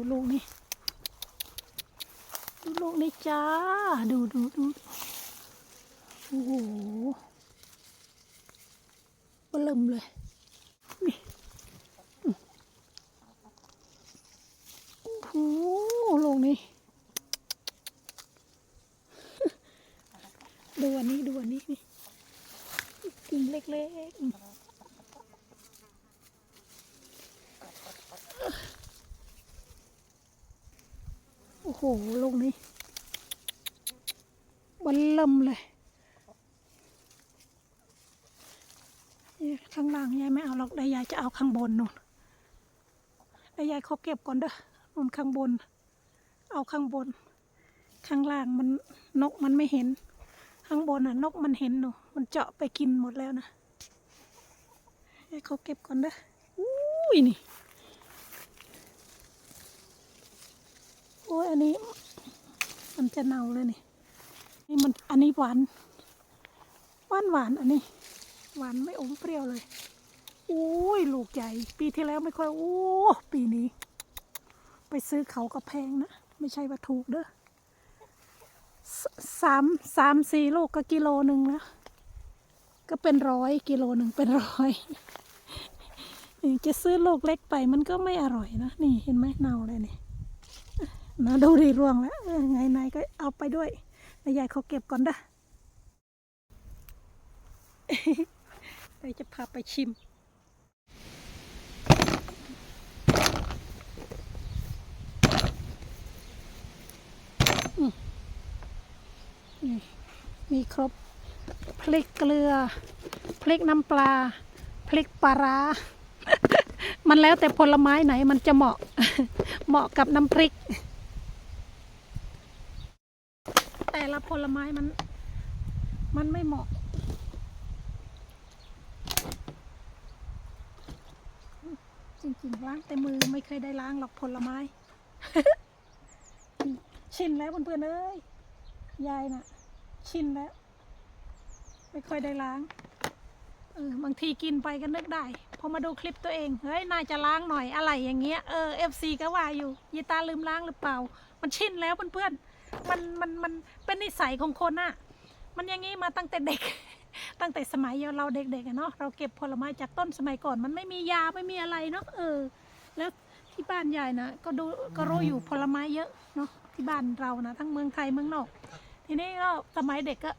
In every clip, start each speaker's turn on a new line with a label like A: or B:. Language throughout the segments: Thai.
A: ดูลูกนี่ ดูลูกนี่จ้า ดูดูดูโอ้โหเบิ่มเลยนี่โอ้โหลูกนี่ดูอันนี้ดูอันนี้นี่กิ่งเล็กๆ โอ้โหลูกนี้บันเริ่มเลยนี่ข้างล่างยายไม่เอาหรอกเดี๋ยายจะเอาข้างบนนู่นเดี๋ยายเขาเก็บก่อนเด้อนู่นข้างบน เอาข้างบน ข้างล่างมันนกมันไม่เห็น ข้างบนน่ะ นกมันเห็นหนูมันเจาะไปกินหมดแล้วนะให้เขาเก็บก่อนเด้ออุ้ยนี่ โอ้ยอันนี้ มันจะเน่าเลยนี่นี่มันอันนี้หวานหวานหวานอันนี้ หวานไม่อมเปรี้ยวเลยอุ้ยลูกใหญ่ ปีที่แล้วไม่ค่อยโอ้ปีนี้ ไปซื้อเขาก็แพงนะไม่ใช่ว่าถูกเด้อสามสามสี่ลูกก็กิโลหนึ่งนะก็เป็นร้อยกิโลหนึ่งเป็นร้อยจะซื้อลูกเล็กไปมันก็ไม่อร่อยนะนี่เห็นไหมเน่าเลยนี่ นะดูดีร่วงแล้วเออไงนายก็เอาไปด้วยแล้วยายเขาเก็บก่อนด้อไปจะพาไปชิม มีครบ พริกเกลือ พริกน้ำปลา พริกปลาร้ามันแล้วแต่ผลไม้ไหนมันจะเหมาะ เหมาะกับน้ำพริก แต่ละผลไม้มัน มันไม่เหมาะ จริงๆล้างแต่มือไม่เคยได้ล้างหรอกผลไม้ ชินแล้วเพื่อนๆเอ้ยยายน่ะ ชินแล้ว ไม่ค่อยได้ล้างเออบางทีกินไปก็นึกได้ พอมาดูคลิปตัวเองเฮ้ยน่าจะล้างหน่อยอะไรอย่างเงี้ยเออเอฟซีก็ว่าอยู่ยีตาลืมล้างหรือเปล่า มันชินแล้วเพื่อนๆ มันมันมันเป็นนิสัยของคนอะมันอย่างงี้มาตั้งแต่เด็ก ตั้งแต่สมัยเราเด็กๆเนาะเราเก็บผลไม้จากต้นสมัยก่อน มันไม่มียาไม่มีอะไรเนาะเออ แล้วที่บ้านยายนะก็ดูก็รู้อยู่ผลไม้เยอะเนาะที่บ้านเรานะทั้งเมืองไทยเมืองนอก ทีนี้ก็สมัยเด็กก็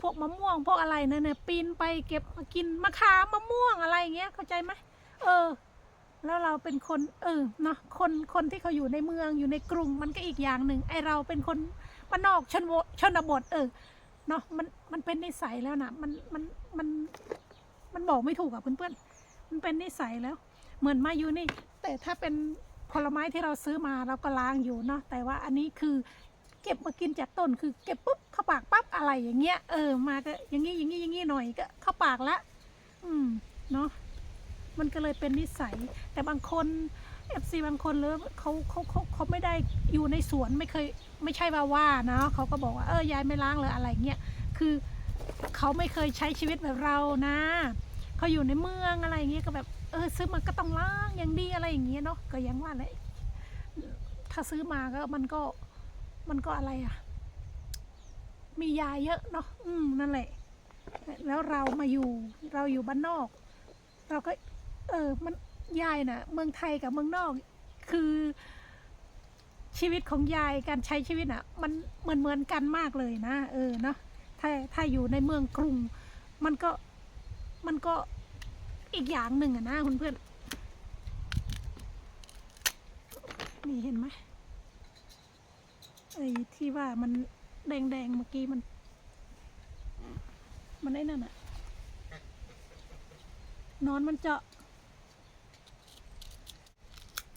A: พวกมะม่วงพวกอะไรเนี่ยปีนไปเก็บมากินมะขามมะม่วงอะไรอย่างเงี้ยเข้าใจไหมเออ แล้วเราเป็นคนเออเนาะคนคนที่เขาอยู่ในเมืองอยู่ในกรุงมันก็อีกอย่างหนึ่งไอเราเป็นคนบ้านนอกชนชนบทเออเนาะมันมันเป็นนิสัยแล้วนะมันมันมันมันบอกไม่ถูกอะเพื่อนๆมันเป็นนิสัยแล้ว เหมือนมาอยู่นี่ แต่ถ้าเป็นผลไม้ที่เราซื้อมาเราก็ล้างอยู่เนาะแต่ว่าอันนี้คือเก็บมากินจากต้นคือเก็บปุ๊บเข้าปากปั๊บอะไรอย่างเงี้ยเออมาก็อย่างงี้อย่างงี้อย่างงี้หน่อยก็เข้าปากละอืมเนาะ มันก็เลยเป็นนิสัย แต่บางคนเอฟซีบางคนเลยเขาเขาเขาเขาไม่ได้อยู่ในสวนไม่เคยไม่ใช่ว่าว่านะเขาก็บอกว่าเออยายไม่ล้างเลยอะไรเงี้ยคือเขาไม่เคยใช้ชีวิตแบบเรานะเขาอยู่ในเมืองอะไรเงี้ยก็แบบเออซื้อมาก็ต้องล้างอย่างดีอะไรอย่างเงี้ยเนาะก็อยังว่าแหละถ้าซื้อมาก็มันก็มันก็อะไรอะมียาเยอะเนาะอืมนั่นแหละแล้วเรามาอยู่เราอยู่บ้านนอก เราก็ เออ มันยายน่ะ เมืองไทยกับเมืองนอก คือชีวิตของยายการใช้ชีวิตอะ มันเหมือนเหมือนกันมากเลยนะเออเนาะถ้าถ้าอยู่ในเมืองกรุง มันก็มันก็อีกอย่างหนึ่งอะนะคุณเพื่อนนี่เห็นไหมไอ้ที่ว่ามันแดงๆเมื่อกี้มัน มันไอ้นั่นอะนอนมันเจาะ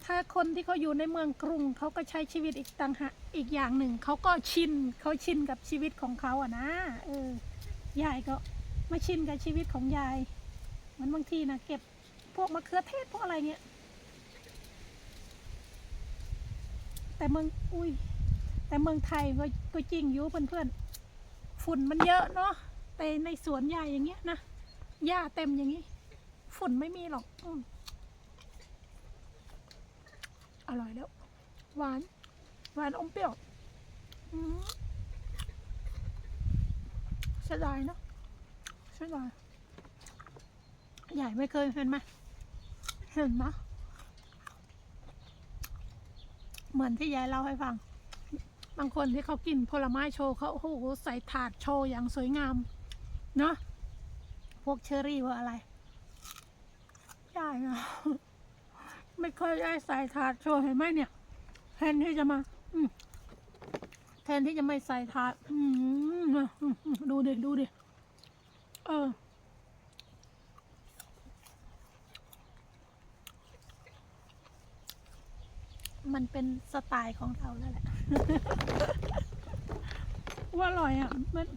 A: ถ้าคนที่เขาอยู่ในเมืองกรุงเขาก็ใช้ชีวิตอีกต่างหากอีกอย่างหนึ่งเขาก็ชินเขาชินกับชีวิตของเขาอะนะเออยายก็ไม่ชินกับชีวิตของยายเหมันบางทีนะเก็บพวกมะเขือเทศพวกอะไรเงี้ยแต่เมืองอุ้ยแต่เมืองไทยก็ก็จริงอยู่เพื่อนๆฝุ่นมันเยอะเนาะแต่ในสวนใหญ่อย่างเงี้ยนะหญ้าเต็มอย่างงี้ ฝุ่นไม่มีหรอก อร่อยแล้ว หวาน หวานอมเปรี้ยวเสียดายเนอะเสียดายใหญ่ไม่เคยเห็นไหมเห็นไหมเหมือนที่ยายเล่าให้ฟัง บางคนที่เขากินผลไม้โชว์เขาโอ้โหใส่ถาดโชว์อย่างสวยงาม เนาะพวกเชอรี่ว่าอะไรยายนะ ไม่เคยได้ใส่ถาดโชว์เห็นไหมเนี่ยแทนที่จะมาอืมแทนที่จะไม่ใส่ถาดอืมอืมอืมดูดิดูดิเออมันเป็นสไตล์ของเราแล้วแหละ ว่าอร่อยอะ มัน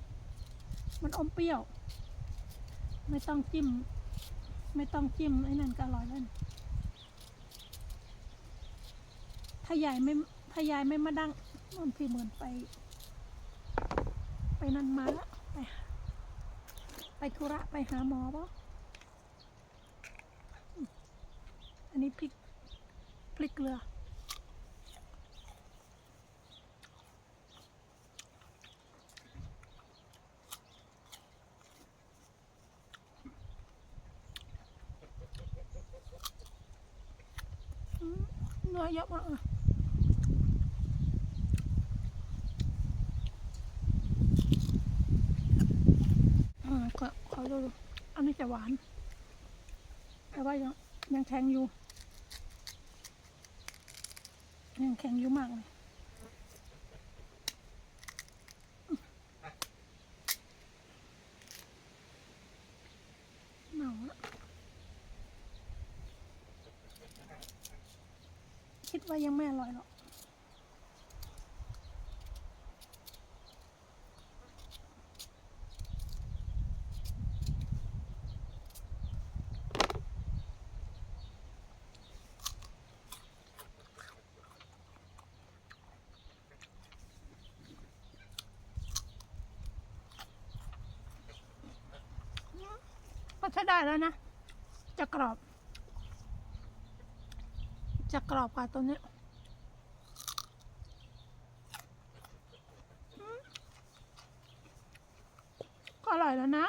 A: มันอมเปรี้ยว ไม่ต้องจิ้ม ไม่ต้องจิ้มไอ้นั่นก็อร่อยแล้วนะ ถ้ายายไม่ถ้ายายไม่มาดังบางทีเหมือนไป ไปนั่นมาละไปไปธุระไปหาหมอปะอันนี้พริกพริกเกลือเนื้อเยอะมากเลยอ่าขอขอดูอันนี้จะหวาน แต่ว่ายังยังแข็งอยู่ ยังแข็งอยู่มากเลยเหนาคิดว่ายังไม่อร่อยหรอก ก็ใช้ ได้แล้วนะ จะกรอบ จะกรอบกว่าตัวนี้ก็อร่อยแล้วนะ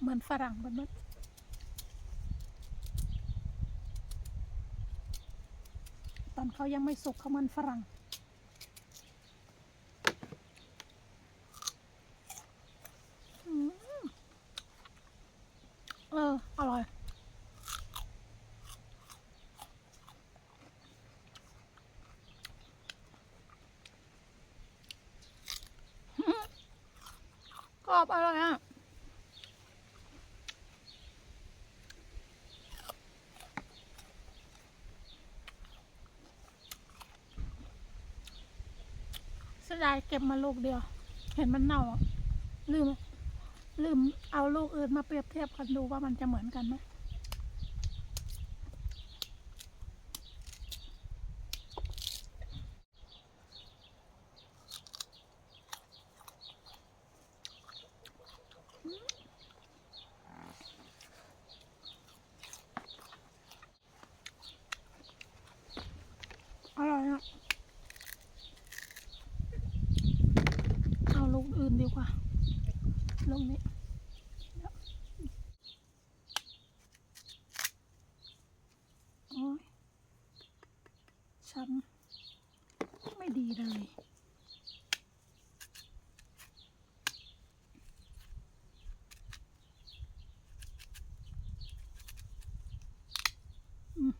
A: เหมือนฝรั่งมันมันตอน เขายังไม่สุกเขามันฝรั่งอเออ อร่อย กรอบอร่อยอะ ยดายเก็บมาลูกเดียว เห็นมันเน่าอะลืม ลืมเอาลูกอื่นมาเปรียบเทียบกันดูว่ามันจะเหมือนกันไหมอร่อยอะ เอาลูกอื่นดีกว่า ลูกนี้ โอ้ยช้ำ ไม่ดีเลย อืม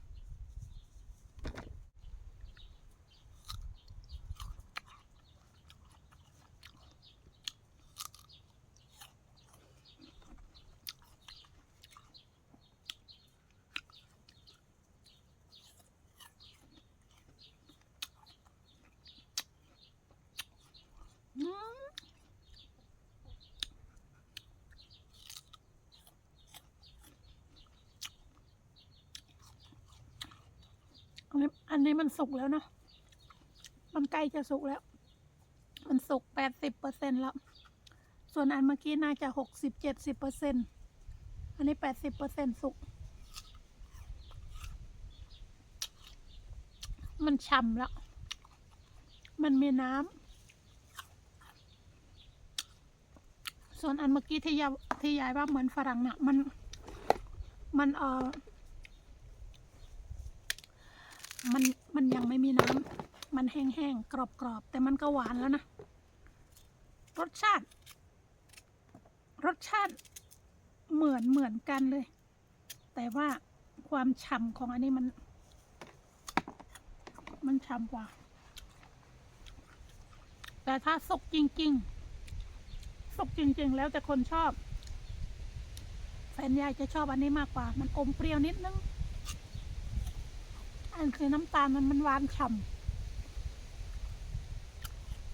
A: อืมอั นนี้อันนี้มันสุกแล้วเนาะ มันใกล้จะสุกแล้ว มันสุกแปดสิบเปอร์เซ็นแล้ว ส่วนอันเมื่อกี้น่าจะหกสิบเจ็ดสิบเปอร์เซ็นอันนี้แปดสิบเปอร์เซ็นสุก มันช่ำแล้ว มันมีน้ำ ส่วนอันเมื่อกี้ที่ยายที่ยายว่าเหมือนฝรั่งน่ะ มัน มันเออ มันมันยังไม่มีน้ำมันแห้งๆ กรอบๆ แต่มันก็หวานแล้วนะ รสชาติ รสชาติเหมือนเหมือนกันเลย แต่ว่าความฉ่ำของอันนี้มัน มันฉ่ำกว่า แต่ถ้าสุกจริง ๆ สุกจริง ๆ แล้วแต่คนชอบแฟนยายจะชอบอันนี้มากกว่า มันอมเปรี้ยวนิดนึง อันคือน้ำตาลมันมันหวานฉ่ำม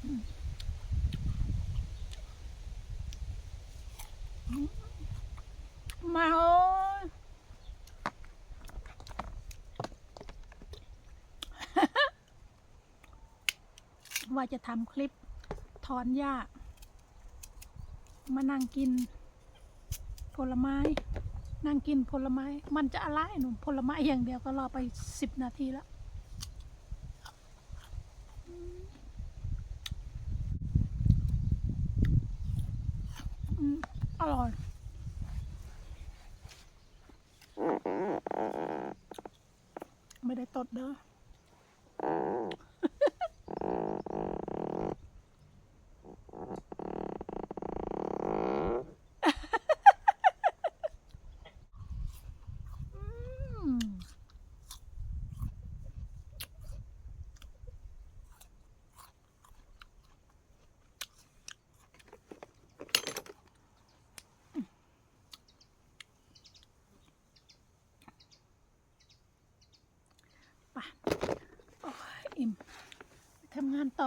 A: อืมมาโอ้ยว่าจะทำคลิปถอนหญ้า มานั่งกินผลไม้ นั่งกินผลไม้ มันจะอะไรหนุ่มผลไม้อย่างเดียวก็รอไปสิบนาทีแล้วอร่อยไม่ได้ตดเด้อม ไป